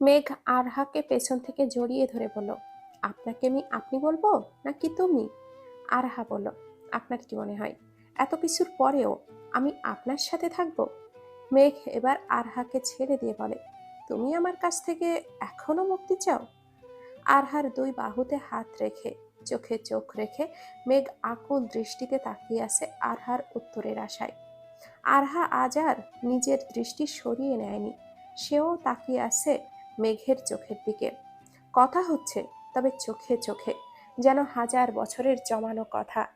মেঘ আরহাকে পেছন থেকে জড়িয়ে ধরে বলল, আপনাকে আমি আপনি বলব নাকি তুমি? আরহা বলল, আপনার কি মনে হয়? এত কিছুর পরেও আমি আপনার সাথে থাকব? মেঘ এবার আরহাকে ছেড়ে দিয়ে বলে, তুমি আমার কাছ থেকে এখনও মুক্তি চাও? আরহার দুই বাহুতে হাত রেখে, চোখে চোখ রেখে মেঘ আকুল দৃষ্টিতে তাকিয়ে আছে আরহার উত্তরের আশায়। আরহা আজ আর নিজের দৃষ্টি সরিয়ে নেয়নি, সেও তাকিয়ে আছে মেঘের চোখের দিকে। কথা হচ্ছে, তবে চোখে চোখে, যেন হাজার বছরের জমানো কথা।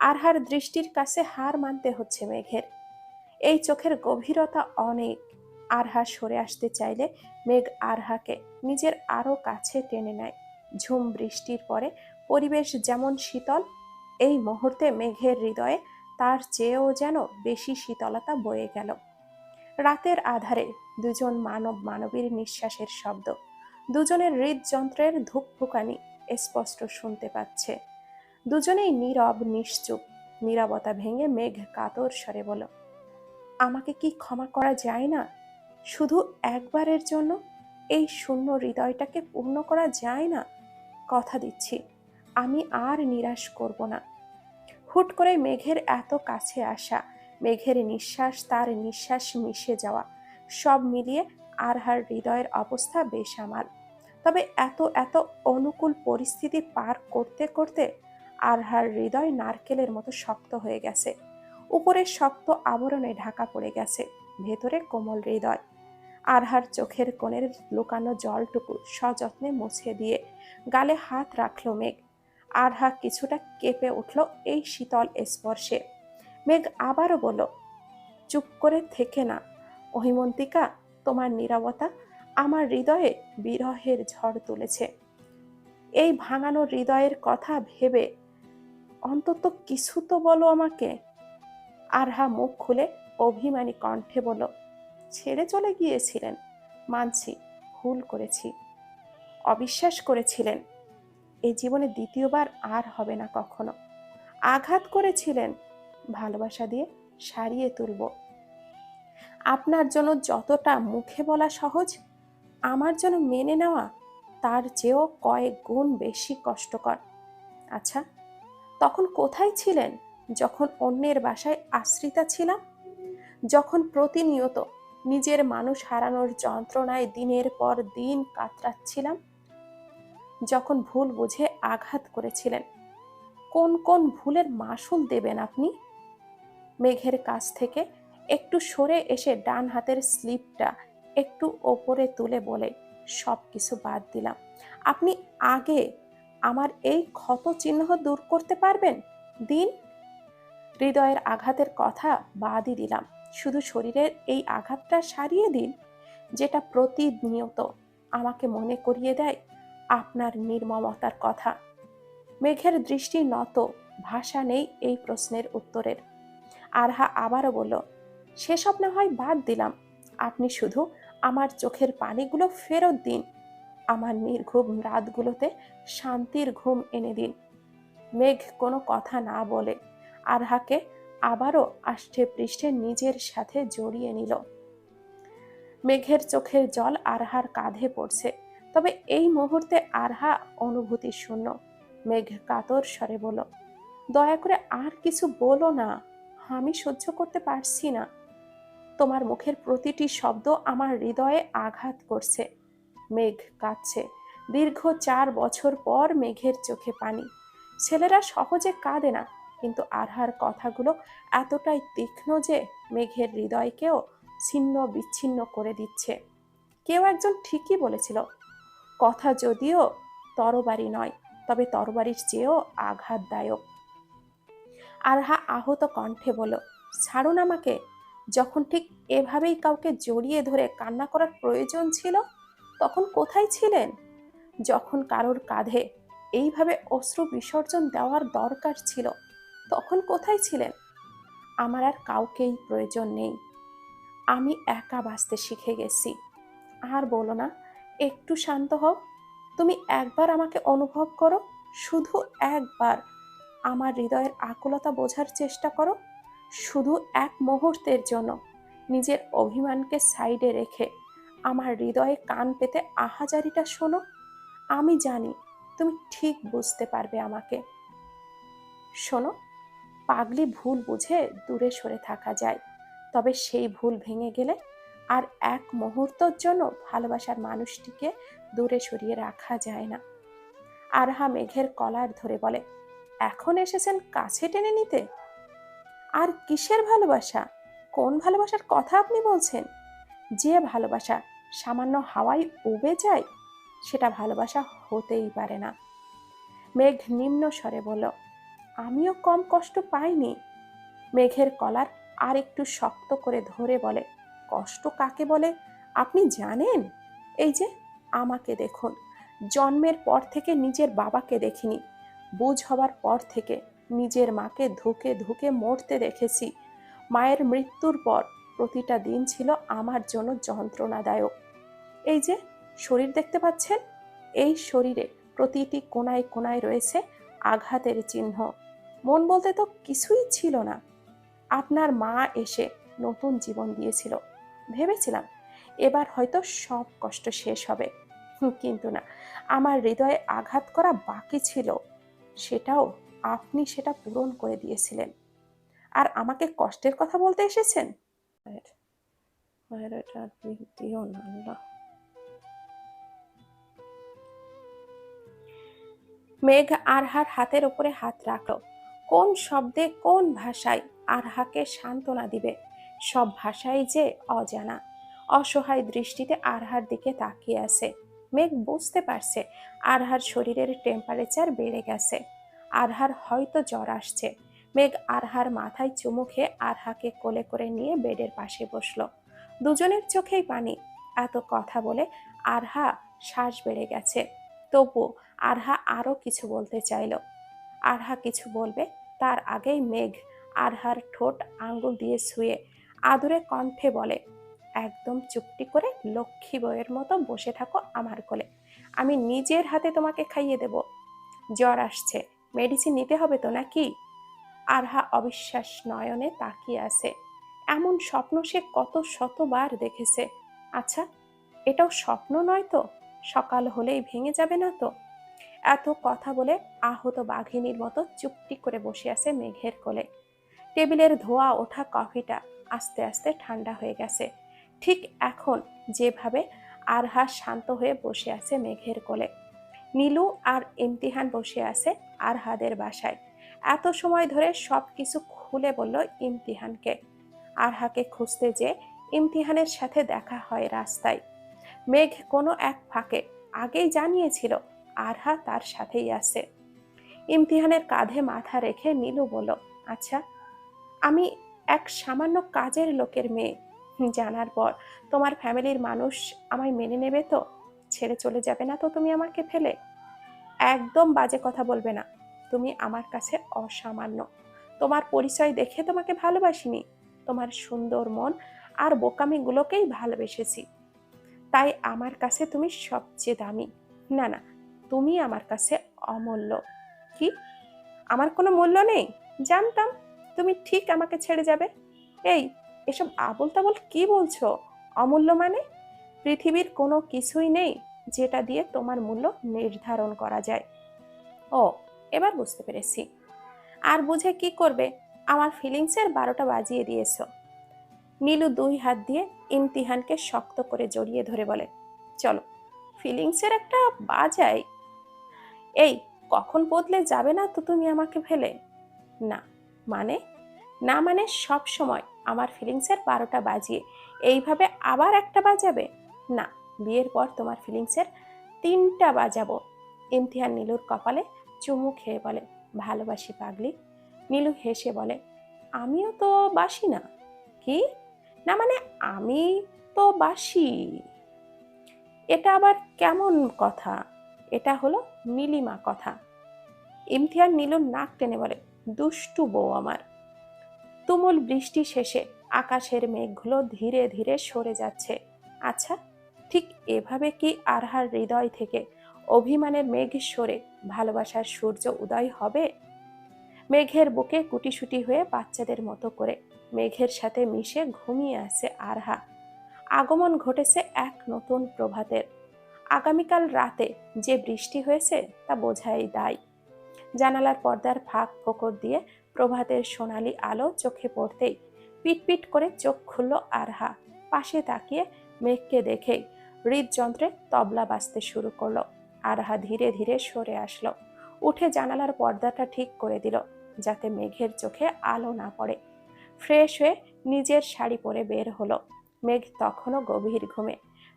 আরহার দৃষ্টির কাছে হার মানতে হচ্ছে মেঘের। এই চোখের গভীরতা অনেক। আরহা সরে আসতে চাইলে মেঘ আরহাকে নিজের আরও কাছে টেনে নেয়। ঝুম বৃষ্টির পরে পরিবেশ যেমন শীতল, এই মুহূর্তে মেঘের হৃদয়ে তার চেয়েও যেন বেশি শীতলতা বয়ে গেল। রাতের আধারে দুজন মানব মানবীর নিঃশ্বাসের শব্দ। দুজনের হৃদযন্ত্রের ধুকফুকানি স্পষ্ট শুনতে পাচ্ছে। দুজনেই নীরব, নিশ্চুপ, নীরবতা ভেঙে মেঘ কাতর স্বরে বলল, আমাকে কি ক্ষমা করা যায় না? শুধু একবারের জন্য এই শূন্য হৃদয়টাকে পূর্ণ করা যায় না? কথা দিচ্ছি, আমি আর নিরাশ করব না। হুট করে মেঘের এত কাছে আসা মেঘের নিঃশ্বাস, তার নিঃশ্বাস মিশে যাওয়া। সব মিলিয়ে আরহার হৃদয়ের অবস্থা বেসামাল তবে এত এত অনুকূল পরিস্থিতি পার করতে করতে আরহার হৃদয় নারকেলের মতো শক্ত হয়ে গেছে। উপরে শক্ত আবরণে ঢাকা পড়ে গেছে, ভেতরে কোমল হৃদয়। আরহার চোখের কোণের লুকানো জলটুকু সযত্নে মুছে দিয়ে গালে হাত রাখল মেঘ। আরহা কিছুটা কেঁপে উঠল এই শীতল স্পর্শে। মেঘ আবারও বলল, চুপ করে থেকে না। অহিমন্তিকা, তোমার নীরবতা আমার হৃদয়ে বিরহের ঝড় তুলেছে। এই ভাঙানো হৃদয়ের কথা ভেবে অন্তত কিছু তো বলো আমাকে। আরহা মুখ খুলে অভিমানী কণ্ঠে বলল, ছেড়ে চলে গিয়েছিলেন। মানছি, ভুল করেছি। অবিশ্বাস করেছিলেন। এই জীবনে দ্বিতীয়বার আর হবে না কখনো। আঘাত করেছিলেন। ভালোবাসা দিয়ে সারিয়ে তুলব। আপনার জন্য যতটা মুখে বলা সহজ, আমার জন্য মেনে নেওয়া তার চেয়েও কয়েক গুণ বেশি কষ্টকর। আচ্ছা তখন কোথায় ছিলেন যখন অন্যের বাসায় আশ্রিতা ছিলাম? যখন প্রতিনিয়ত নিজের মানুষ হারানোর যন্ত্রণায় দিনের পর দিন কাতরাচ্ছিলাম? যখন ভুল বুঝে আঘাত করেছিলেন? কোন কোন ভুলের মাসুল দেবেন আপনি? মেঘের কাছ থেকে একটু সরে এসে ডান হাতের স্লিপটা একটু ওপরে তুলে বলে, সব কিছু বাদ দিলাম। আপনি আগে আমার এই ক্ষত চিহ্ন দূর করতে পারবেন? দিন। হৃদয়ের আঘাতের কথা বাদই দিলাম। শুধু শরীরের এই আঘাতটা সারিয়ে দিন, যেটা প্রতিনিয়ত আমাকে মনে করিয়ে দেয় আপনার নির্মমতার কথা। মেঘের দৃষ্টি নত, ভাষা নেই এই প্রশ্নের উত্তরের। আরহা আবারও বলল সেসব না হয় বাদ দিলাম। আপনি শুধু আমার চোখের পানিগুলো ফেরত দিন। আমার নির্ঘুম রাতগুলোতে শান্তির ঘুম এনে দিন। মেঘ কোনো কথা না বলে আরহাকে আবারও আষ্টে পৃষ্ঠে নিজের সাথে জড়িয়ে নিল। মেঘের চোখের জল আরহার কাঁধে পড়ছে। তবে এই মুহূর্তে আরহা অনুভূতি শূন্য। মেঘ কাতর স্বরে বলো দয়া করে আর কিছু বলো না। আমি সহ্য করতে পারছি না। তোমার মুখের প্রতিটি শব্দ আমার হৃদয়ে আঘাত করছে। মেঘ কাঁদছে। দীর্ঘ চার বছর পর মেঘের চোখে পানি। ছেলেরা সহজে কাঁদে না, কিন্তু আরহার কথাগুলো এতটাই তীক্ষ্ণ যে মেঘের হৃদয়কেও ছিন্ন বিচ্ছিন্ন করে দিচ্ছে। কেউ একজন ঠিকই বলেছিল, কথা যদিও তরবারি নয়, তবে তরবারির চেয়েও আঘাতদায়ক। আরহা আহত কণ্ঠে বলল, ছাড়ুন আমাকে। যখন ঠিক এভাবেই কাউকে জড়িয়ে ধরে কান্না করার প্রয়োজন ছিল, তখন কোথায় ছিলেন? যখন কারোর কাঁধে এইভাবে অশ্রু বিসর্জন দেওয়ার দরকার ছিল, তখন কোথায় ছিলেন? আমার আর কাউকেই প্রয়োজন নেই। আমি একা বাঁচতে শিখে গেছি। আর বলো না, একটু শান্ত হও। তুমি একবার আমাকে অনুভব করো, শুধু একবার। আমার হৃদয়ের আকুলতা বোঝার চেষ্টা করো, শুধু এক মুহূর্তের জন্য। নিজের অভিমানকে সাইডে রেখে আমার হৃদয়ে কান পেতে আহাজারিটা শোনো। আমি জানি তুমি ঠিক বুঝতে পারবে আমাকে। শোনো, পাগলি ভুল বুঝে দূরে সরে থাকা যায়, তবে সেই ভুল ভেঙে গেলে আর এক মুহূর্তর জন্য ভালোবাসার মানুষটিকে দূরে সরিয়ে রাখা যায় না। আরহা মেঘের কলার ধরে বলে এখন এসেছেন কাছে টেনে নিতে? আর কিসের ভালোবাসা? কোন ভালোবাসার কথা আপনি বলছেন? যে ভালোবাসা সামান্য হাওয়ায় উবে যায়, সেটা ভালোবাসা হতেই পারে না। মেঘ নিম্ন স্বরে বলল, আমিও কম কষ্ট পাইনি। মেঘের কলার আর একটু শক্ত করে ধরে বলে, কষ্ট কাকে বলে? আপনি জানেন? এই যে, আমাকে দেখুন। জন্মের পর থেকে নিজের বাবাকে দেখিনি। বুঝ হবার পর থেকে নিজের মাকে ধুকে ধুকে মরতে দেখেছি। মায়ের মৃত্যুর পর প্রতিটা দিন ছিল আমার জন্য যন্ত্রণাদায়ক। এই যে, শরীর দেখতে পাচ্ছেন? এই শরীরে প্রতিটি কোনায় কোনায় রয়েছে আঘাতের চিহ্ন। মন বলতে তো কিছুই ছিল না। আপনার মা এসে নতুন জীবন দিয়েছিল। ভেবেছিলাম এবার হয়তো সব কষ্ট শেষ হবে। কিন্তু না, আমার হৃদয়ে আঘাত করা বাকি ছিল। সেটাও আপনি সেটা পূরণ করে দিয়েছিলেন। আর আমাকে কষ্টের কথা বলতে এসেছেন? মেঘ আরহার হাতের উপরে হাত রাখল। কোন শব্দে, কোন ভাষায় আরহাকে সান্ত্বনা দিবে? সব ভাষাই যে অজানা। অসহায় দৃষ্টিতে আরহার দিকে তাকিয়ে আছে। মেঘ বুঝতে পারছে আরহার শরীরের টেম্পারেচার বেড়ে গেছে। আরহার হয়তো জ্বর আসছে। মেঘ আরহার মাথায় চুমু আরহাকে কোলে করে নিয়ে বেডের পাশে বসল। দুজনের চোখেই পানি। এত কথা বলে আরহা শ্বাস বেড়ে গেছে। তবু আরহা আরও কিছু বলতে চাইল। আরহা কিছু বলবে, তার আগেই মেঘ আরহার ঠোঁট আঙ্গুল দিয়ে শুয়ে আদুরে কণ্ঠে বলে একদম চুপটি করে লক্ষ্মী বইয়ের মতো বসে থাকো আমার কোলে। আমি নিজের হাতে তোমাকে খাইয়ে দেব। জ্বর আসছে। মেডিসিন নিতে হবে তো নাকি? আরহা অবিশ্বাস নয়নে তাকিয়ে আছে। এমন স্বপ্ন সে কত শতবার দেখেছে। আচ্ছা এটাও স্বপ্ন নয় তো? সকাল হলেই ভেঙে যাবে না তো? এত কথা বলে আহত বাঘিনীর মতো চুপটি করে বসে আছে মেঘের কোলে। টেবিলের ধোয়া ওঠা কফিটা আস্তে আস্তে ঠান্ডা হয়ে গেছে। ঠিক এখন যেভাবে আরহা শান্ত হয়ে বসে আছে মেঘের কোলে। নীলু আর ইমতিহান বসে আছে আরহাদের বাসায়। এত সময় ধরে সব কিছু খুলে বলল ইমতিহানকে। আরহাকে খুঁজতে যে ইমতিহানের সাথে দেখা হয় রাস্তায়। মেঘ কোনো এক ফাঁকে আগেই জানিয়েছিল আরহা তার সাথেই আছে। ইমতিহানের কাঁধে মাথা রেখে নীলু বলল আচ্ছা আমি এক সামান্য কাজের লোকের মেয়ে। জানার পর, তোমার ফ্যামিলির মানুষ আমায় মেনে নেবে তো? ছেড়ে চলে যাবে না তো তুমি আমাকে ফেলে? একদম বাজে কথা বলবে না। তুমি আমার কাছে অসামান্য। তোমার পরিচয় দেখে তোমাকে ভালোবাসিনি। তোমার সুন্দর মন আর বোকামিগুলোকেই ভালোবেসেছি। তাই আমার কাছে তুমি সবচেয়ে দামি। না না, তুমি আমার কাছে অমূল্য। কি? আমার কোনো মূল্য নেই? জানতাম। তুমি ঠিক আমাকে ছেড়ে যাবে। এই এসব আবল তাবল কি বলছো? অমূল্য মানে? পৃথিবীর কোনো কিছুই নেই যেটা দিয়ে তোমার মূল্য নির্ধারণ করা যায়। ও, এবার বুঝতে পেরেছি। আর বুঝে কি করবে? আমার ফিলিংসের বারোটা বাজিয়ে দিয়েছ। নীলু দুই হাত দিয়ে ইমতিহানকে শক্ত করে জড়িয়ে ধরে বলে, চলো, ফিলিংসের একটা বাজাই। এই, কখন বদলে যাবে না তো তুমি আমাকে ফেলে? না মানে? না মানে সব সময় আমার ফিলিংসের বারোটা বাজিয়ে। এইভাবে আবার একটা বাজাবে? না, বিয়ের পর তোমার ফিলিংসের তিনটা বাজাবো। ইমতিহান নীলুর কপালে চুমু খেয়ে বলে, ভালোবাসি পাগলি। নীলু হেসে বলে, আমিও তো বাসি না। কি? না মানে আমি তো বাসি। এটা আবার কেমন কথা? এটা হলো নীলিমা কথা। ইমতিয়ার নীলুর নাক টেনে বলে, দুষ্টু বউ আমার। তুমুল বৃষ্টি শেষে আকাশের মেঘগুলো ধীরে ধীরে সরে যাচ্ছে। আচ্ছা ঠিক এভাবে কি আরহার হৃদয় থেকে অভিমানের মেঘ সরে ভালোবাসার সূর্য উদয় হবে? মেঘের বুকে কুটিসুটি হয়ে বাচ্চাদের মতো করে মেঘের সাথে মিশে ঘুমিয়ে আছে আরহা। আগমন ঘটেছে এক নতুন প্রভাতের। আগামীকাল রাতে যে বৃষ্টি হয়েছে তা বোঝাই দায়। জানালার পর্দার ফাঁক ফোকর দিয়ে প্রভাতের সোনালি আলো চোখে পড়তেই পিটপিট করে চোখ খুলল আরহা। পাশে তাকিয়ে মেঘকে দেখেই হৃদযন্ত্রে তবলা বাজতে শুরু করল। আরহা ধীরে ধীরে সরে আসলো। উঠে জানালার পর্দাটা ঠিক করে দিল যাতে মেঘের চোখে আলো না পড়ে। ফ্রেশ হয়ে নিজের শাড়ি পরে বের হলো। মেঘ তখনও গভীর ঘুমে।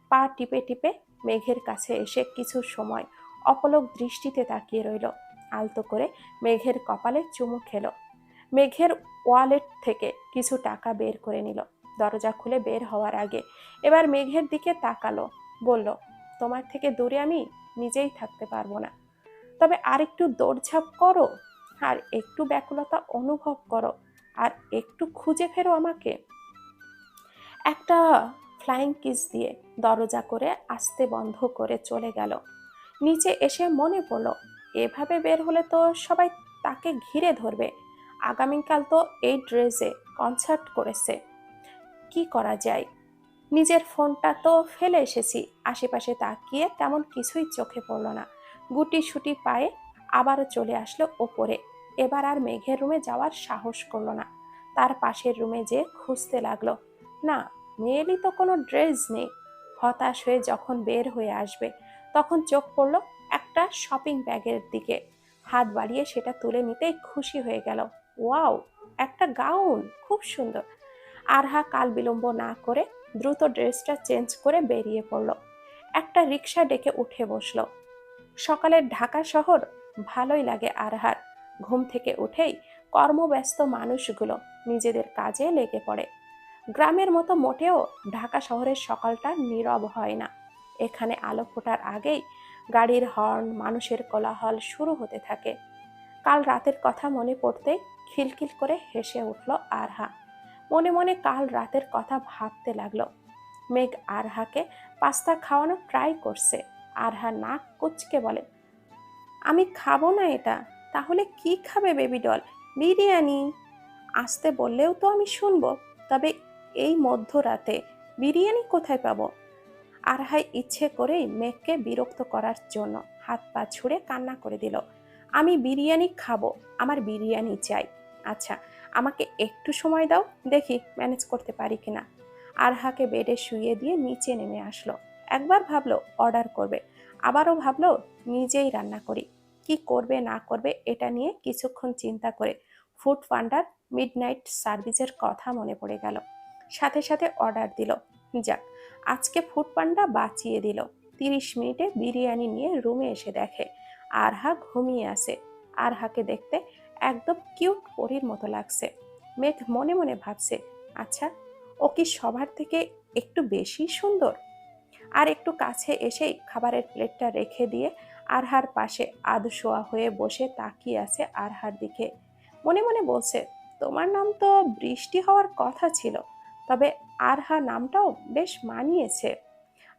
পা টিপে টিপে মেঘের কাছে এসে কিছু সময় অপলক দৃষ্টিতে তাকিয়ে রইল। আলতো করে মেঘের কপালে চুমু খেলো। মেঘের ওয়ালেট থেকে কিছু টাকা বের করে নিল। দরজা খুলে বের হওয়ার আগে এবার মেঘের দিকে তাকালো, বলল, তোমার থেকে দূরে আমি নিজেই থাকতে পারব না। তবে আর একটু দৌড়ঝাঁপ করো আর একটু ব্যাকুলতা অনুভব করো আর একটু খুঁজে ফেরো আমাকে। একটা ফ্লাইং কিস দিয়ে দরজা করে আস্তে বন্ধ করে চলে গেল। নিচে এসে মনে পড়ল এভাবে বের হলে তো সবাই তাকে ঘিরে ধরবে। আগামীকাল তো এই ড্রেসে কনসার্ট করেছে। কি করা যায়? নিজের ফোনটা তো ফেলে এসেছি, আশেপাশে তাকিয়ে তেমন কিছুই চোখে পড়ল না। গুটি সুটি পায়ে আবারও চলে আসলো ওপরে। এবার আর মেঘের রুমে যাওয়ার সাহস করল না। তার পাশের রুমে যে খুঁজতে লাগল। না মেয়েরই তো কোনো ড্রেস নেই। হতাশ হয়ে যখন বের হয়ে আসবে, তখন চোখ পড়ল একটা শপিং ব্যাগের দিকে। হাত বাড়িয়ে সেটা তুলে নিতেই খুশি হয়ে গেল। ওয়াও, একটা গাউন, খুব সুন্দর। আরহা কাল বিলম্ব না করে দ্রুত ড্রেসটা চেঞ্জ করে বেরিয়ে পড়ল। একটা রিক্সা ডেকে উঠে বসল। সকালের ঢাকা শহর, ভালোই লাগে আরহার। ঘুম থেকে উঠেই কর্মব্যস্ত মানুষগুলো নিজেদের কাজে লেগে পড়ে। গ্রামের মতো মোটেও ঢাকা শহরের সকালটা নীরব হয় না। এখানে আলো ফোটার আগেই গাড়ির হর্ন, মানুষের কোলাহল শুরু হতে থাকে। কাল রাতের কথা মনে পড়তেই খিলখিল করে হেসে উঠল আরহা। মনে মনে কাল রাতের কথা ভাবতে লাগল। মেঘ আরহাকে পাস্তা খাওয়ানো ট্রাই করছে। আরহা নাক কুচকে বলে, আমি খাব না এটা, তাহলে কি খাবে বেবি ডল বিরিয়ানি? আসতে বললেও তো আমি শুনব, তবে এই মধ্যরাতে বিরিয়ানি কোথায় পাবো? আরহাই ইচ্ছে করেই মেঘকে বিরক্ত করার জন্য হাত পা ছুঁড়ে কান্না করে দিল। আমি বিরিয়ানি খাব, আমার বিরিয়ানি চাই। আচ্ছা আমাকে একটু সময় দাও, দেখি ম্যানেজ করতে পারি কিনা আরহাকে বেডে শুয়ে দিয়ে নিচে নেমে আসলো। একবার ভাবলো অর্ডার করবে, আবারও ভাবলো নিজেই রান্না করি। কি করবে, না করবে, এটা নিয়ে কিছুক্ষণ চিন্তা করে ফুড পান্ডার মিডনাইট সার্ভিসের কথা মনে পড়ে গেল। সাথে সাথে অর্ডার দিল। যাক আজকে ফুড পান্ডা বাঁচিয়ে দিল। তিরিশ মিনিটে বিরিয়ানি নিয়ে রুমে এসে দেখে, আরহা ঘুমিয়ে আছে। আরহাকে দেখতে একদম কিউট পরীর মতো লাগছে। মেঘ মনে মনে ভাবছে আচ্ছা ও কি সবার থেকে একটু বেশি সুন্দর? আর একটু কাছে এসেই খাবারের প্লেটটা রেখে দিয়ে আরহার পাশে আধশোয়া হয়ে বসে তাকিয়ে আছে আরহার দিকে। মনে মনে বলছে, তোমার নাম তো বৃষ্টি হওয়ার কথা ছিল, তবে আরহা নামটাও বেশ মানিয়েছে।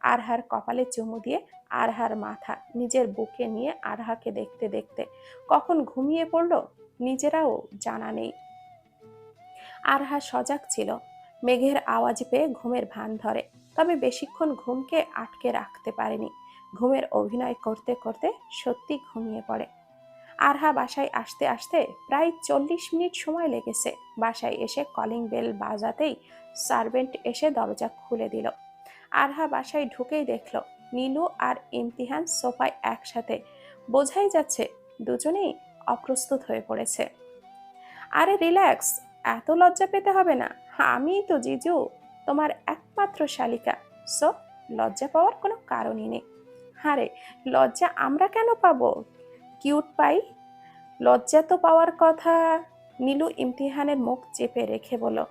আরহার কপালে চুমু দিয়ে আরহার মাথা নিজের বুকে নিয়ে আরহাকে দেখতে দেখতে কখন ঘুমিয়ে পড়ল নিজেরাও জানা নেই। আরহা সজাগ ছিল। মেঘের আওয়াজ পেয়ে ঘুমের ভান ধরে, তবে বেশিক্ষণ ঘুমকে আটকে রাখতে পারেনি। ঘুমের অভিনয় করতে করতে সত্যি ঘুমিয়ে পড়ে। আরহা বাসায় আসতে আসতে প্রায় চল্লিশ মিনিট সময় লেগেছে। বাসায় এসে কলিং বেল বাজাতেই সার্ভেন্ট এসে দরজা খুলে দিল। আরহা বাসায় ঢুকেই দেখল, নীলু আর ইমতিহান সোফায় একসাথে। বোঝাই যাচ্ছে, দুজনেই অপ্রস্তুত হয়ে পড়েছে। আরে রিল্যাক্স এত লজ্জা পেতে হবে না। আমি তো জিজু, তোমার একমাত্র শালিকা। সো, লজ্জা পাওয়ার কোনো কারণই নেই। আরে, লজ্জা আমরা কেন পাবো? কিউট পাই লজ্জা তো পাওয়ার কথা। নীলু ইমতিহানের মুখ চেপে রেখে বলল,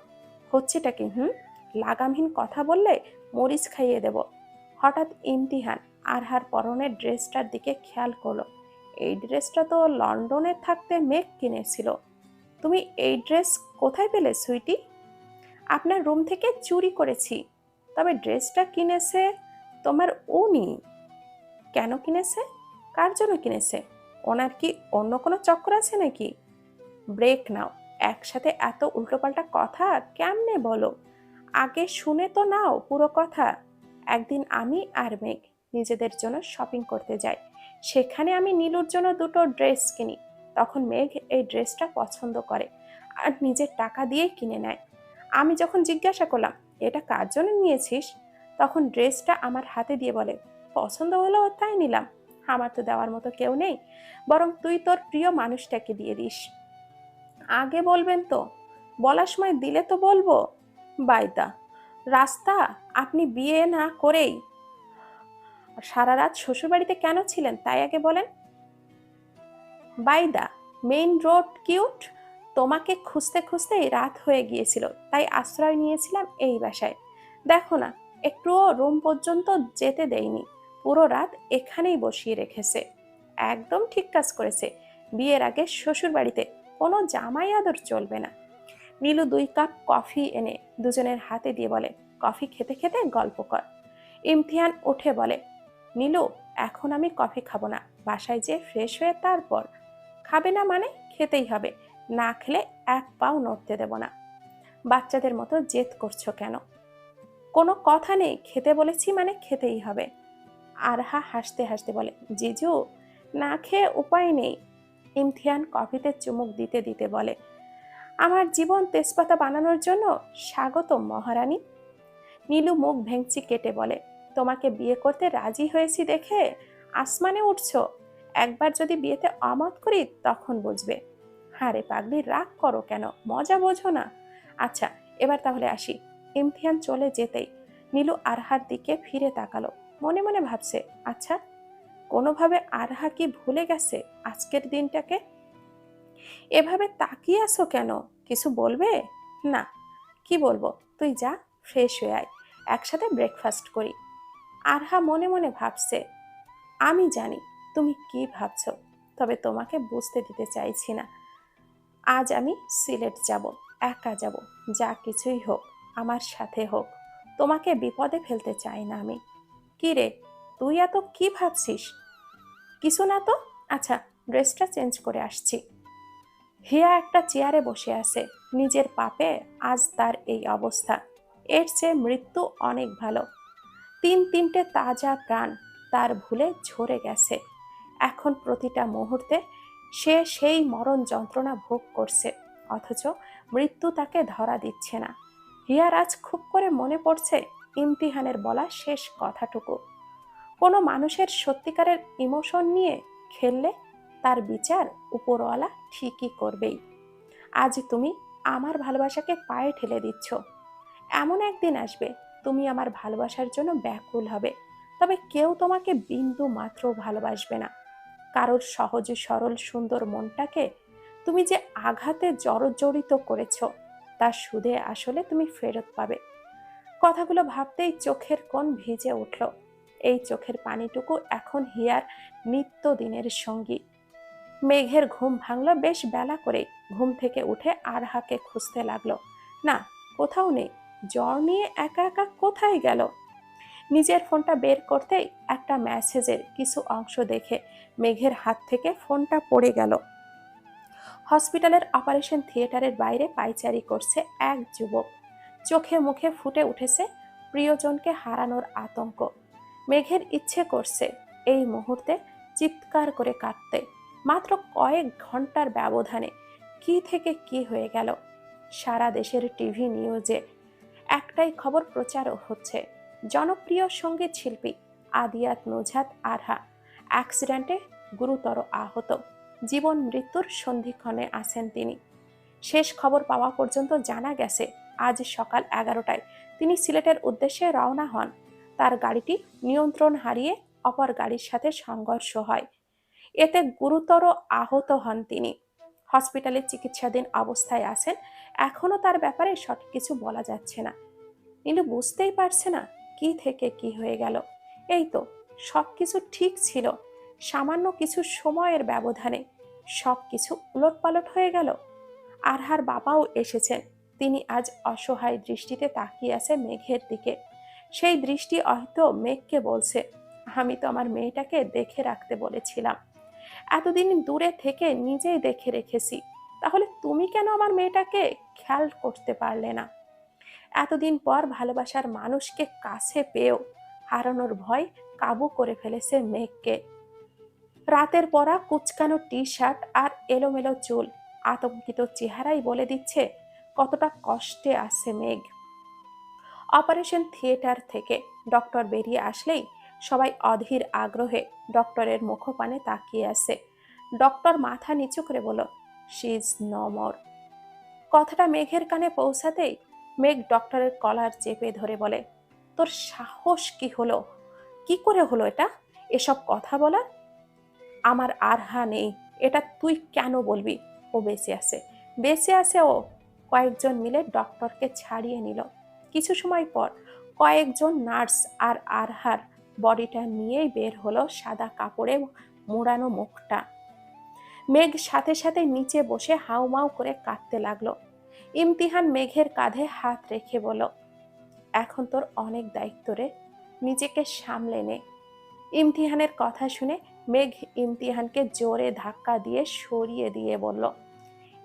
হচ্ছেটা কি, হুম? লাগামহীন কথা বললে মরিচ খাইয়ে দেব। হঠাৎ ইমতিহান আরহার পরনের ড্রেসটার দিকে খেয়াল করল। এই ড্রেসটা তো লন্ডনে থাকতে মেঘ কিনেছিল। তুমি এই ড্রেস কোথায় পেলে, সুইটি? আপনার রুম থেকে চুরি করেছি। তবে ড্রেসটা কিনেছে তোমার উনি। কেন কিনেছে? কার জন্য কিনেছে? ওনার কি অন্য কোনো চক্র আছে নাকি? ব্রেক নাও। একসাথে এত উল্টোপাল্টা কথা কেমনে বলো? আগে শুনে তো নাও পুরো কথা। একদিন আমি আর মেঘ নিজেদের জন্য শপিং করতে যাই। সেখানে আমি নীলুর জন্য দুটো ড্রেস কিনি। তখন মেঘ এই ড্রেসটা পছন্দ করে আর নিজের টাকা দিয়ে কিনে নেয়। আমি যখন জিজ্ঞাসা করলাম, এটা কার জন্য নিয়েছিস? তখন ড্রেসটা আমার হাতে দিয়ে বলে, পছন্দ হলো তাই নিলাম। আমার তো দেওয়ার মতো কেউ নেই, বরং তুই তোর প্রিয় মানুষটাকে দিয়ে দিস। আগে বলবেন তো, বলার সময় দিলে তো বলব। বাইদা, রাস্তা আপনি বিয়ে না করেই সারা রাত শ্বশুরবাড়িতে কেন ছিলেন তাই আগে বলেন। বাইদা, মেইন রোড কিউট, তোমাকে খুঁজতে খুঁজতেই রাত হয়ে গিয়েছিল, তাই আশ্রয় নিয়েছিলাম এই বাসায়। দেখো না, একটুও রুম পর্যন্ত যেতে দেয়নি। পুরো রাত এখানেই বসিয়ে রেখেছে। একদম ঠিক কাজ করেছে। বিয়ের আগে শ্বশুর বাড়িতে কোনো জামাই আদর চলবে না। নীলু দুই কাপ কফি এনে দুজনের হাতে দিয়ে বলে, কফি খেতে খেতে গল্প কর। ইমতিয়ান উঠে বলে, নীলু, এখন আমি কফি খাব না। বাসায় যেয়ে ফ্রেশ হয়ে তারপর। খাবে না মানে খেতেই হবে। না খেলে এক পাও নড়তে দেব না। বাচ্চাদের মতো জেদ করছ কেন? কোনো কথা নেই। খেতে বলেছি মানে খেতেই হবে। আরহা হাসতে হাসতে বলে, জিজু, না খেয়ে উপায় নেই। ইমথিয়ান কফিতে চুমুক দিতে দিতে বলে, আমার জীবন তেজপাতা বানানোর জন্য স্বাগত মহারানী। নীলু মুখ ভেঙচি কেটে বলে, তোমাকে বিয়ে করতে রাজি হয়েছি দেখে আসমানে উঠছো। একবার যদি বিয়েতে অমত করি তখন বুঝবে। হারে পাগলি, রাগ করো কেন? মজা বোঝো না। আচ্ছা এবার তাহলে আসি। ইমথিয়ান চলে যেতেই নীলু আরহার দিকে ফিরে তাকালো। মনে মনে ভাবছে আচ্ছা কোনোভাবে আরহা কি ভুলে গেছে আজকের দিনটাকে? এভাবে তাকিয়ে আসো কেন? কিছু বলবে? না, কি বলব? তুই যা, ফ্রেশ হয়ে আয়, একসাথে ব্রেকফাস্ট করি। আরহা মনে মনে ভাবছে, আমি জানি, তুমি কি ভাবছ, তবে তোমাকে বুঝতে দিতে চাইছি না। আজ আমি সিলেট যাব, একা যাব, যা কিছুই হোক, আমার সাথে হোক। তোমাকে বিপদে ফেলতে চাই না আমি। কি রে? তুই এত কি ভাবছিস? কিছু না তো? আচ্ছা ড্রেসটা চেঞ্জ করে আসছি। হিয়া একটা চেয়ারে বসে আছে। নিজের পাপে আজ তার এই অবস্থা। এর চেয়ে মৃত্যু অনেক ভালো। তিন তিনটে তাজা প্রাণ তার ভুলে ঝরে গেছে। এখন প্রতিটা মুহূর্তে সে সেই মরণ যন্ত্রণা ভোগ করছে। অথচ মৃত্যু তাকে ধরা দিচ্ছে না। হিয়ার আজ খুব করে মনে পড়ছে ইমতিহানের বলা শেষ কথাটুকু। কোনো মানুষের সত্যিকারের ইমোশন নিয়ে খেললে তার বিচার উপরওয়ালা ঠিকই করবেই। আজ তুমি আমার ভালোবাসাকে পায়ে ঠেলে দিচ্ছ। এমন একদিন আসবে, তুমি আমার ভালোবাসার জন্য ব্যাকুল হবে। তবে কেউ তোমাকে বিন্দু মাত্র ভালোবাসবে না। কারোর সহজ, সরল, সুন্দর মনটাকে তুমি যে আঘাতে জড়জড়িত করেছ তার সুদে আসলে তুমি ফেরত পাবে। কথাগুলো ভাবতেই চোখের কোণ ভিজে উঠল। এই চোখের পানিটুকু এখন হিয়ার নিত্যদিনের সঙ্গী। মেঘের ঘুম ভাঙল বেশ বেলা করে ঘুম থেকে উঠে আরহাকে খুঁজতে লাগল। না, কোথাও নেই। জ্বর নিয়ে একা একা কোথায় গেল? নিজের ফোনটা বের করতেই একটা মেসেজের কিছু অংশ দেখে মেঘের হাত থেকে ফোনটা পড়ে গেল। হসপিটালের অপারেশন থিয়েটারের বাইরে পাইচারি করছে এক যুবক। চোখে মুখে ফুটে উঠেছে প্রিয়জনকে হারানোর আতঙ্ক। মেঘের ইচ্ছে করছে এই মুহূর্তে চিৎকার করে কাঁদতে। মাত্র কয়েক ঘণ্টার ব্যবধানে কি থেকে কি হয়ে গেল? সারা দেশের টিভি নিউজে একটাই খবর প্রচারও হচ্ছে, জনপ্রিয় সংগীত শিল্পী আদিয়াত নুজাত আরহা অ্যাক্সিডেন্টে গুরুতর আহত। জীবন মৃত্যুর সন্ধিক্ষণে আছেন তিনি। শেষ খবর পাওয়া পর্যন্ত জানা গেছে আজ সকাল এগারোটায়। তিনি সিলেটের উদ্দেশ্যে রওনা হন। তার গাড়িটি নিয়ন্ত্রণ হারিয়ে অপর গাড়ির সাথে সংঘর্ষ হয়। এতে গুরুতর আহত হন তিনি। হসপিটালে চিকিৎসাধীন অবস্থায় আছেন। এখনও তার ব্যাপারে সঠিক কিছু বলা যাচ্ছে না। নীলু বুঝতেই পারছে না কি থেকে কি হয়ে গেল। এই তো সব কিছু ঠিক ছিল। সামান্য কিছু সময়ের ব্যবধানে সব কিছু উলটপালট হয়ে গেল। আরহার বাবাও এসেছেন। তিনি আজ অসহায় দৃষ্টিতে তাকিয়ে আছে মেঘের দিকে। সেই দৃষ্টি হয়তো মেঘকে বলছে, আমি তো আমার মেয়েটাকে দেখে রাখতে বলেছিলাম। এতদিন দূরে থেকে নিজেই দেখে রেখেছি। তাহলে তুমি কেন আমার মেয়েটাকে খেয়াল করতে পারলে না? এতদিন পর ভালোবাসার মানুষকে কাছে পেয়েও হারানোর ভয় কাবু করে ফেলেছে মেঘকে। রাতের পরা কুচকানো টি শার্ট আর এলোমেলো চুল, আতঙ্কিত চেহারাই বলে দিচ্ছে কতটা কষ্টে আছে মেঘ। অপারেশন থিয়েটার থেকে ডক্টর বেরিয়ে আসলেই সবাই অধীর আগ্রহে ডক্টরের মুখপানে তাকিয়ে আছে। ডক্টর মাথা নিচু করে বলল শি ইজ নমর কথাটা মেঘের কানে পৌঁছাতেই মেঘ ডক্টরের কলার চেপে ধরে বলে, তোর সাহস কি হলো? কি করে হলো এটা? এসব কথা বলার? আমার আরহা নেই। এটা তুই কেন বলবি? ও বেঁচে আছে। বেঁচে আছে ও কয়েকজন মিলে ডক্টরকে ছাড়িয়ে নিল। কিছু সময় পর কয়েকজন নার্স আর আরহার বডিটা নিয়েই বের হলো সাদা কাপড়ে মোড়ানো মুখটা। মেঘ সাথে সাথে নিচে বসে হাউমাউ করে কাঁদতে লাগল। ইমতিহান মেঘের কাঁধে হাত রেখে বলল, এখন তোর অনেক দায়িত্ব রে, নিজেকে সামলে নে। ইমতিহানের কথা শুনে মেঘ ইমতিহানকে জোরে ধাক্কা দিয়ে সরিয়ে দিয়ে বলল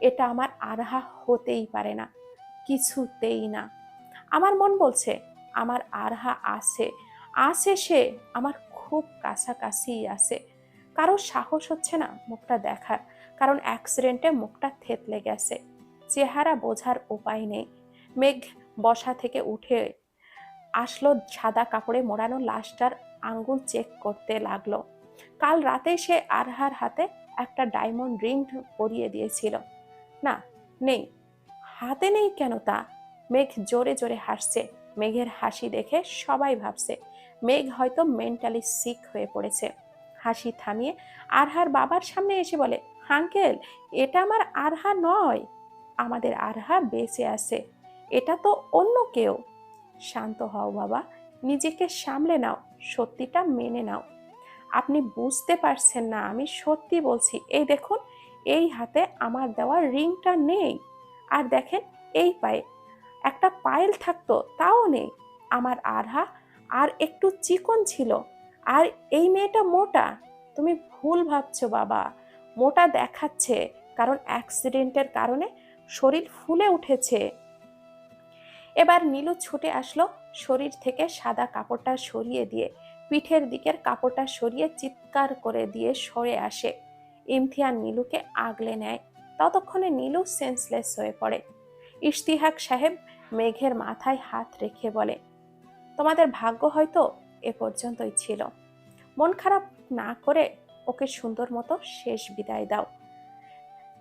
এটা আমার আরহা হতেই পারে না, কিছুতেই না। আমার মন বলছে, আমার আরহা আছে আছে সে আমার খুব কাছাকাছিই আছে। কারও সাহস হচ্ছে না মুখটা দেখার, কারণ অ্যাক্সিডেন্টে মুখটা থেতলে গেছে। চেহারা বোঝার উপায় নেই। মেঘ বসা থেকে উঠে আসলো সাদা কাপড়ে মোড়ানো লাশটার আঙ্গুল চেক করতে লাগল। কাল রাতে সে আরহার হাতে একটা ডায়মন্ড রিং পরিয়ে দিয়েছিল। না, নেই। হাতে নেই কেন তা? মেঘ জোরে জোরে হাসছে। মেঘের হাসি দেখে সবাই ভাবছে, মেঘ হয়তো মেন্টালি সিক হয়ে পড়েছে। হাসি থামিয়ে আরহার বাবার সামনে এসে বলে, আঙ্কেল, এটা আমার আরহা নয়। আমাদের আরহা বেঁচে আছে। এটা তো অন্য কেউ। শান্ত হও বাবা, নিজেকে সামলে নাও, সত্যিটা মেনে নাও। আপনি বুঝতে পারছেন না, আমি সত্যি বলছি। এই দেখুন এই হাতে আমার দেওয়া রিংটা নেই। আর দেখেন, এই পায়ে। একটা পায়েল থাকতো, তাও নেই। আমার আরহা আর একটু চিকন ছিল। আর এই মেয়েটা মোটা। তুমি ভুল ভাবছ, বাবা। মোটা দেখাচ্ছে, কারণ অ্যাক্সিডেন্টের কারণে শরীর ফুলে উঠেছে। এবার নীলু ছুটে আসলো শরীর থেকে সাদা কাপড়টা সরিয়ে দিয়ে। পিঠের দিকের কাপড়টা সরিয়ে চিৎকার করে দিয়ে সরে আসে। ইমথিয়ান নীলুকে আগলে নেয়। ততক্ষণে নীলু সেন্সলেস হয়ে পড়ে। ইশতিহাক সাহেব মেঘের মাথায় হাত রেখে বলে, তোমাদের ভাগ্য হয়তো এ পর্যন্তই ছিল। মন খারাপ না করে ওকে সুন্দর মতো শেষ বিদায় দাও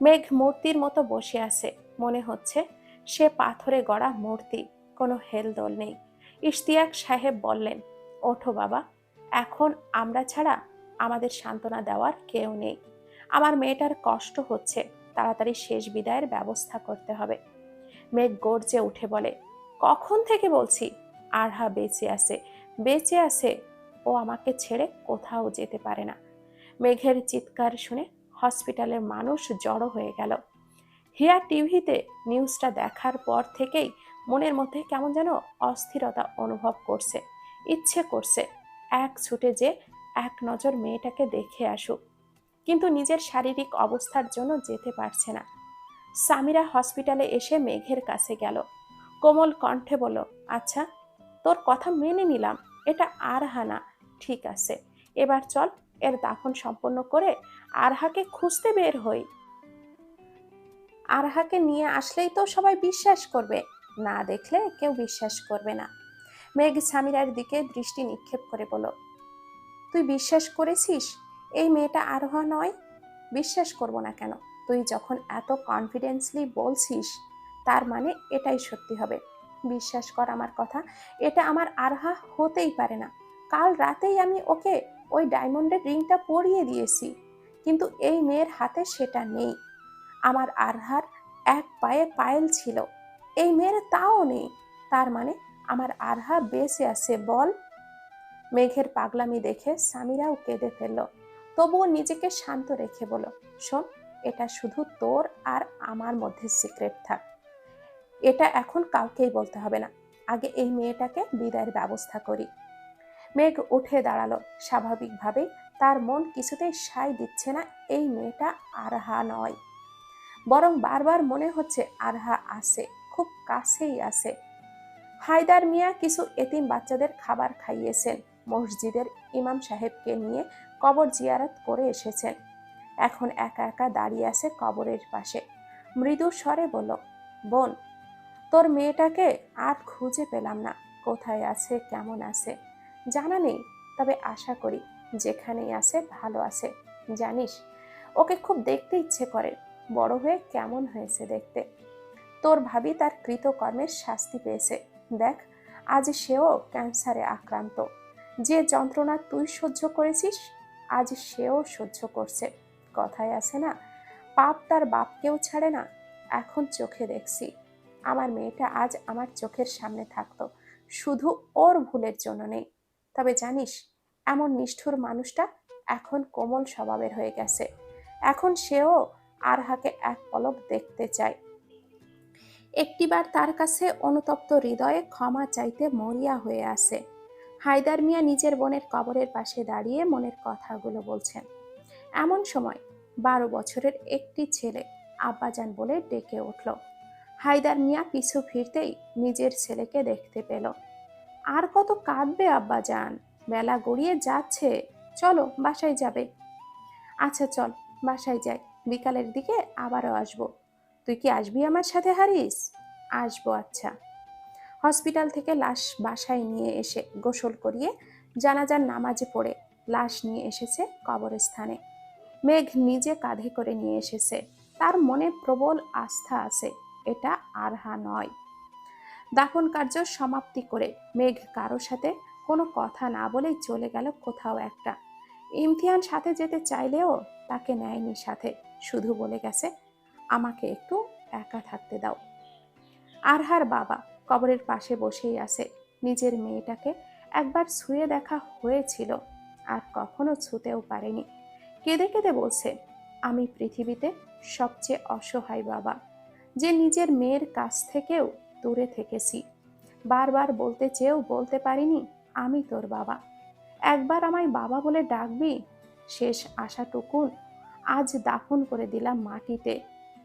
মেঘ মূর্তির মতো বসে আছে। মনে হচ্ছে সে পাথরে গড়া মূর্তি, কোনো হেলদোল নেই। ইশতিয়াক সাহেব বললেন, ওঠো বাবা, এখন আমরা ছাড়া আমাদের সান্ত্বনা দেওয়ার কেউ নেই। আমার মেয়েটার কষ্ট হচ্ছে, তাড়াতাড়ি শেষ বিদায়ের ব্যবস্থা করতে হবে। মেঘ গর্জে উঠে বলে, কখন থেকে বলছি? আরহা বেঁচে আছে বেঁচে আছে। ও আমাকে ছেড়ে কোথাও যেতে পারে না। মেঘের চিৎকার শুনে হসপিটালের মানুষ জড়ো হয়ে গেল। হিয়া টিভিতে নিউজটা দেখার পর থেকেই মনের মধ্যে কেমন যেন অস্থিরতা অনুভব করছে, ইচ্ছে করছে, এক ছুটে যে এক নজর মেয়েটাকে দেখে আসুক। কিন্তু নিজের শারীরিক অবস্থার জন্য যেতে পারছে না। সামিরা হসপিটালে এসে মেঘের কাছে গেল। কোমল কণ্ঠে বলল আচ্ছা তোর কথা মেনে নিলাম, এটা আরহানা, ঠিক আছে। এবার চল, এর দাফন সম্পন্ন করে আরহাকে খুঁজতে বের হই। আরহাকে নিয়ে আসলেই তো সবাই বিশ্বাস করবে, না দেখলে কেউ বিশ্বাস করবে না। মেঘ সামিরার দিকে দৃষ্টি নিক্ষেপ করে বলল, তুই বিশ্বাস করেছিস? এই মেয়েটা আরোহা নয়। বিশ্বাস করব না কেন? তুই যখন এত কনফিডেন্সলি বলছিস, তার মানে এটাই সত্যি হবে। বিশ্বাস কর আমার কথা, এটা আমার আরহা হতেই পারে না। কাল রাতেই আমি ওকে ওই ডায়মন্ডের রিংটা পরিয়ে দিয়েছি। কিন্তু এই মেয়ের হাতে সেটা নেই। আমার আরহার এক পায়ে পায়েল ছিল। এই মেয়ের তাও নেই। তার মানে আমার আরহা বেঁচে আছে, বল। মেঘের পাগলামি দেখে সামিরাও কেঁদে ফেলল। তবুও নিজেকে শান্ত রেখে বলো, শোন, এটা শুধু তোর আর আমার মধ্যে সিক্রেট থাক। এটা এখন কাউকেই বলতে হবে না। আগে এই মেয়েটাকে বিদায়ের ব্যবস্থা করি। মেঘ উঠে দাঁড়াল। স্বাভাবিকভাবেই তার মন কিছুতেই সাই দিচ্ছে না এই মেয়েটা আরহা নয়। বরং বারবার মনে হচ্ছে আরহা আছে, খুব কাছেই আছে। হায়দার মিয়া কিছু এতিম বাচ্চাদের খাবার খাইয়েছেন। মসজিদের ইমাম সাহেবকে নিয়ে কবর জিয়ারত করে এসেছেন। এখন একা একা দাঁড়িয়ে আছে কবরের পাশে। মৃদু স্বরে বলল, বোন, তোর মেয়েটাকে আর খুঁজে পেলাম না। কোথায় আছে, কেমন আছে? জানা নেই। তবে আশা করি যেখানেই আছে, ভালো আছে। জানিস, ওকে খুব দেখতে ইচ্ছে করে। বড় হয়ে কেমন হয়েছে দেখতে। তোর ভাবি তার কৃতকর্মের শাস্তি পেয়েছে। দেখ, আজ সেও ক্যান্সারে আক্রান্ত। যে যন্ত্রণা তুই সহ্য করেছিস আজ সেও সহ্য করছে। কথায় আছে না, পাপ তার বাপকেও ছাড়ে না। এখন চোখে দেখছি, আমার মেয়েটা আজ আমার চোখের সামনে থাকতো। শুধু ওর ভুলের জন্য নেই। তবে জানিস, এমন নিষ্ঠুর মানুষটা এখন কোমল স্বভাবের হয়ে গেছে। এখন সেও আরহাকে এক পলক দেখতে চায়। একটিবার তার কাছে অনুতপ্ত হৃদয়ে ক্ষমা চাইতে মরিয়া হয়ে আছে হায়দার মিয়া নিজের বোনের কবরের পাশে দাঁড়িয়ে মনের কথাগুলো বলছেন। এমন সময় বারো বছরের একটি ছেলে আব্বাজান বলে ডেকে উঠল। হায়দার মিয়া পিছু ফিরতেই নিজের ছেলেকে দেখতে পেল। আর কত কাঁদবে আব্বাজান? বেলা গড়িয়ে যাচ্ছে। চলো, বাসায় যাবে। আচ্ছা চল, বাসায় যাই। বিকালের দিকে আবারও আসব। তুই কি আসবি আমার সাথে, হারিস? আসব আচ্ছা। হসপিটাল থেকে লাশ বাসায় নিয়ে এসে গোসল করিয়ে জানাজার নামাজে পড়ে লাশ নিয়ে এসেছে কবরস্থানে। মেঘ নিজে কাঁধে করে নিয়ে এসেছে। তার মনে প্রবল আস্থা আছে, এটা আরহা নয়। দাফন কার্য সমাপ্তি করে মেঘ কারোর সাথে কোনো কথা না বলেই চলে গেল কোথাও একটা। ইমতিহান সাথে যেতে চাইলেও তাকে নেয়নি সাথে, শুধু বলে গেছে, আমাকে একটু একা থাকতে দাও। আরহার বাবা কবরের পাশে বসেই আছে। নিজের মেয়েটাকে একবার ছুঁয়ে দেখা হয়েছিল, আর কখনো ছুতেও পারেনি। কেঁদে কেঁদে বলছে, আমি পৃথিবীতে সবচেয়ে অসহায় বাবা, যে নিজের মেয়ের কাছ থেকেও দূরে থেকেছি। বারবার বলতে চেয়েও বলতে পারিনি, আমি তোর বাবা। একবার আমায় বাবা বলে ডাকবি, শেষ আশাটুকুন আজ দাফন করে দিলাম মাটিতে।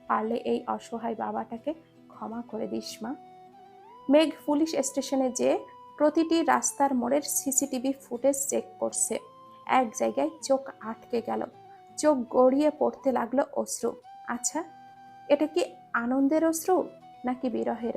পারলে এই অসহায় বাবাটাকে ক্ষমা করে দিস মা। মেঘ পুলিশ স্টেশনে যে প্রতিটি রাস্তার মোড়ের সিসিটিভি ফুটেজ চেক করছে। এক জায়গায় চোখ আটকে গেল। চোখ গড়িয়ে পড়তে লাগল অশ্রু। আচ্ছা এটা কি আনন্দের অশ্রু নাকি বিরহের